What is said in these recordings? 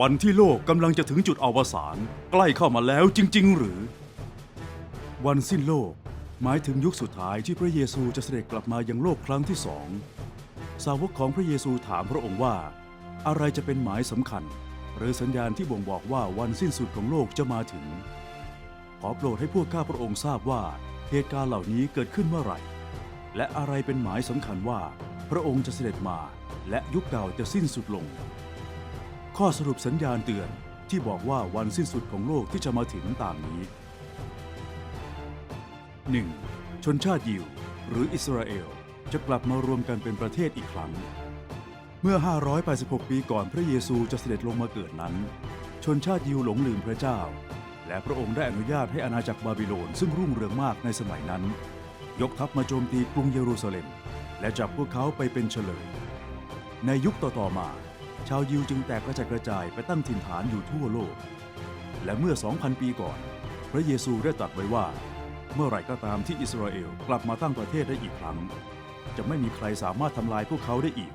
วันที่โลกกำลังจะถึงจุดอวสานใกล้เข้ามาแล้วจริง ๆ หรือ วันสิ้นโลกหมายถึงยุคสุดท้ายที่พระเยซูจะเสด็จกลับมายังโลกครั้งที่สอง สาวกของพระเยซูถามพระองค์ว่า อะไรจะเป็นหมายสำคัญ หรือสัญญาณที่บ่งบอกว่าวันสิ้นสุดของโลกจะมาถึง ขอโปรดให้พวกข้าพระองค์ทราบว่าเหตุการณ์เหล่านี้เกิดขึ้นเมื่อไหร่ และอะไรเป็นหมายสำคัญว่า พระองค์จะเสด็จมา และยุคเก่าจะสิ้นสุดลง ข้อสรุปสัญญาณเตือนที่บอกว่าวันสิ้นสุดของโลกที่จะมาถึงตามนี้ 1. ชนชาติยิว หรืออิสราเอล จะกลับมารวมกันเป็นประเทศอีกครั้ง เมื่อ 586 ปีก่อนพระเยซูจะเสด็จลงมาเกิดนั้น ชนชาติยิวหลงลืมพระเจ้า และพระองค์ได้อนุญาตให้อาณาจักรบาบิโลนซึ่งรุ่งเรืองมากในสมัยนั้น ยกทัพมาโจมตีกรุงเยรูซาเล็ม และจับพวกเขาไปเป็นเฉลย ในยุคต่อๆมา ชาวยิวจึงแตกกระจายกระจายไปตั้งถิ่นฐานอยู่ทั่วโลก และเมื่อ 2,000 ปีก่อน พระเยซูได้ตรัสไว้ว่า เมื่อไหร่ก็ตามที่อิสราเอลกลับมาตั้งประเทศได้อีกครั้ง จะไม่มีใครสามารถทำลายพวกเขาได้อีก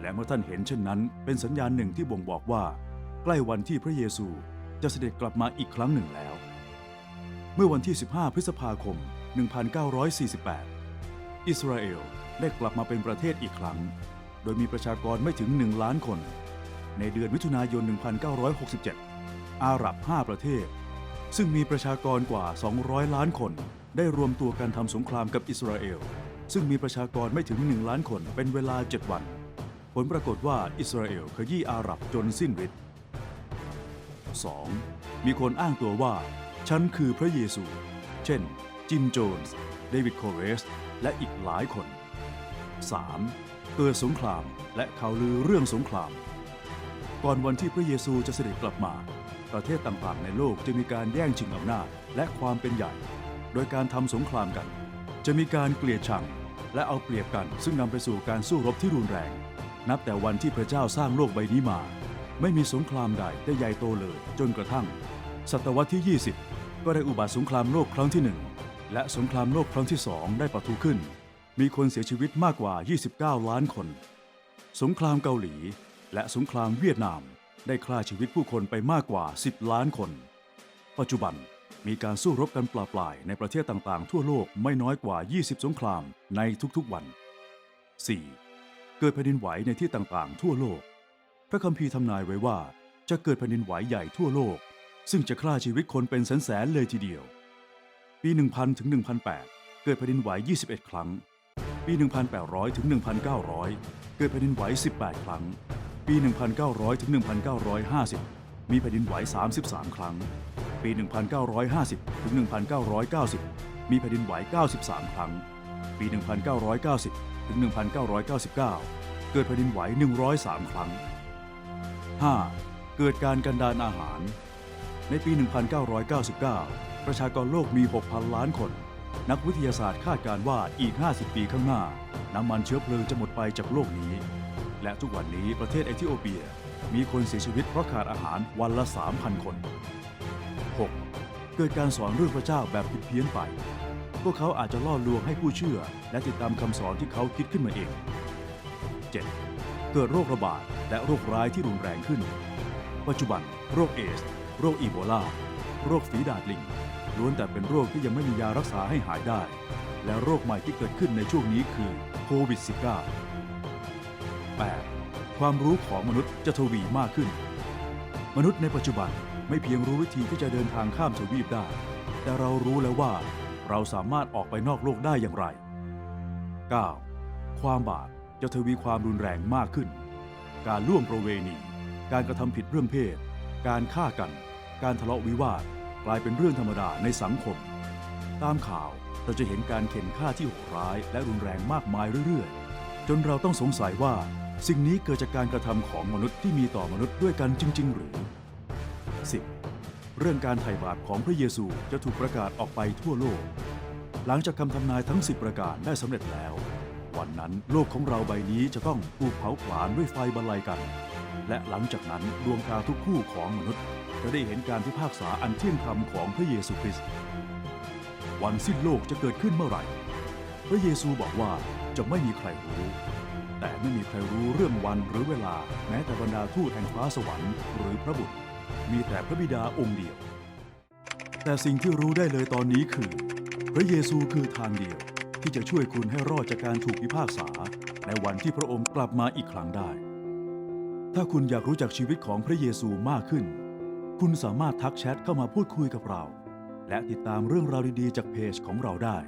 และเมื่อท่านเห็นเช่นนั้น เป็นสัญญาณหนึ่งที่บ่งบอกว่า ใกล้วันที่พระเยซูจะเสด็จกลับมาอีกครั้งหนึ่งแล้ว เมื่อวันที่ 15 พฤษภาคม 1948 อิสราเอลได้กลับมาเป็นประเทศอีกครั้ง โดยมีประชากรไม่ถึง 1 ล้านคน ในเดือนมิถุนายน 1967 อาหรับ 5 ประเทศ ซึ่งมีประชากรกว่า 200 ล้านคน ได้รวมตัวกันทำสงครามกับอิสราเอล ซึ่งมีประชากรไม่ถึง 1 ล้านคนเป็นเวลา 7 วัน ผลปรากฏว่าอิสราเอลขยี้อาหรับจนสิ้นฤทธิ์ 2. มีคนอ้างตัวว่า ฉันคือพระเยซู เช่น จิม โจนส์ เดวิด โคเรสและอีกหลายคน 3. เกิดสงครามและข่าวลือเรื่องสงคราม ก่อนวันที่พระเยซูจะเสด็จกลับมา ประเทศต่างๆในโลกจะมีการแย่งชิงอำนาจและความเป็นใหญ่ โดยการทำสงครามกัน จะมีการเกลียดชังและเอาเปรียบกัน ซึ่งนำไปสู่การสู้รบที่รุนแรง นับแต่วันที่พระเจ้าสร้างโลกใบนี้มา ไม่มีสงครามใดได้ใหญ่โตเลย จนกระทั่ง ศตวรรษที่ 20 ก็ได้อุบัติสงครามโลกครั้งที่หนึ่งและสงครามโลกครั้งที่สองได้ปะทุขึ้น มีคนเสียชีวิตมากกว่า 29 ล้านคน สงครามเกาหลี และสงครามเวียดนามได้ฆ่าชีวิตผู้คนไปมากกว่า 10 ล้านคน ปัจจุบันมีการสู้รบกันปลาปลายในประเทศต่างๆ ทั่วโลกไม่น้อยกว่า 20 สงครามในทุกๆวัน 4. เกิดแผ่นดินไหวในที่ต่างๆ ทั่วโลก พระคัมภีร์ทำนายไว้ว่า จะเกิดแผ่นดินไหวใหญ่ทั่วโลก ซึ่งจะฆ่าชีวิตคนเป็นแสนๆเลยทีเดียว ปี 1000 ถึง 1008 เกิดแผ่นดินไหว 21 ครั้ง ปี 1800 ถึง 1900 เกิดแผ่นดินไหว 18 ครั้ง ปี 1900 ถึง 1950 มีแผ่นดินไหว 33 ครั้ง ปี 1950 ถึง 1990 มีแผ่นดินไหว 93 ครั้ง ปี 1990 ถึง 1999 เกิดแผ่นดินไหว 103 ครั้ง 5. เกิดการกันดานอาหาร ในปี 1999 ประชากรโลกมี 6,000 ล้านคน นักวิทยาศาสตร์คาดการว่าอีก 50 ปีข้างหน้า น้ำมันเชื้อเพลิงจะหมดไปจากโลกนี้ และทุกวันนี้ประเทศเอธิโอเปีย มีคนเสียชีวิตเพราะขาดอาหารวันละ 3,000 คน 6. เกิดการสอนเรื่องพระเจ้าแบบผิดเพี้ยนไป พวกเขาอาจจะล่อลวงให้ผู้เชื่อ และติดตามคำสอนที่เขาคิดขึ้นมาเอง 7. เกิดโรคระบาดและโรคร้ายที่รุนแรงขึ้น ปัจจุบัน โรคเอส โรคอีโบลา โรคฝีดาดลิง ล้วนแต่เป็นโรคที่ยังไม่มียารักษาให้หายได้ และโรคใหม่ที่เกิดขึ้นในช่วงนี้คือโควิด -19 8. ความรู้ของมนุษย์จะทวีมากขึ้น มนุษย์ในปัจจุบันไม่เพียงรู้วิธีที่จะเดินทางข้ามทวีปได้ แต่เรารู้แล้วว่า เราสามารถออกไปนอกโลกได้อย่างไร 9. ความบาปจะทวีความรุนแรงมากขึ้น การล่วงประเวณี การกระทำผิดเรื่องเพศ การฆ่ากัน การทะเลาะวิวาท กลายเป็นเรื่องธรรมดาในสังคม ตามข่าวเราจะเห็นการเข็นฆ่าที่โหดร้าย และรุนแรงมากมายเรื่อยๆ จนเราต้องสงสัยว่า สิ่งนี้เกิดจากการกระทำของมนุษย์ที่มีต่อมนุษย์ด้วยกันจริง ๆ หรือ 10. เรื่องการไถ่บาปของพระเยซูจะถูกประกาศออกไปทั่วโลก หลังจากคำทำนายทั้ง 10 ประการได้สำเร็จแล้ว วันนั้นโลกของเราใบนี้จะต้องถูกเผาผลาญด้วยไฟบรรลัยกัน และหลังจากนั้นดวงตาทุกคู่ของมนุษย์ จะได้เห็นการพิพากษาอันเที่ยงธรรมของพระเยซูคริสต์วันสิ้นโลกจะเกิดขึ้นเมื่อไหร่ พระเยซูบอกว่าจะไม่มีใครรู้ แต่ไม่มีใครรู้เรื่องวันหรือเวลาแม้แต่บรรดาทูตแห่งฟ้าสวรรค์หรือพระบุตร มีแต่พระบิดาองค์เดียว แต่สิ่งที่รู้ได้เลยตอนนี้คือ พระเยซูคือทางเดียวที่จะช่วยคุณให้รอดจากการถูกพิพากษาในวันที่พระองค์กลับมาอีกครั้งได้ ถ้าคุณอยากรู้จักชีวิตของพระเยซูมากขึ้น คุณสามารถทักแชทเข้ามาพูดคุยกับเรา และติดตามเรื่องราวดีๆจากเพจของเราได้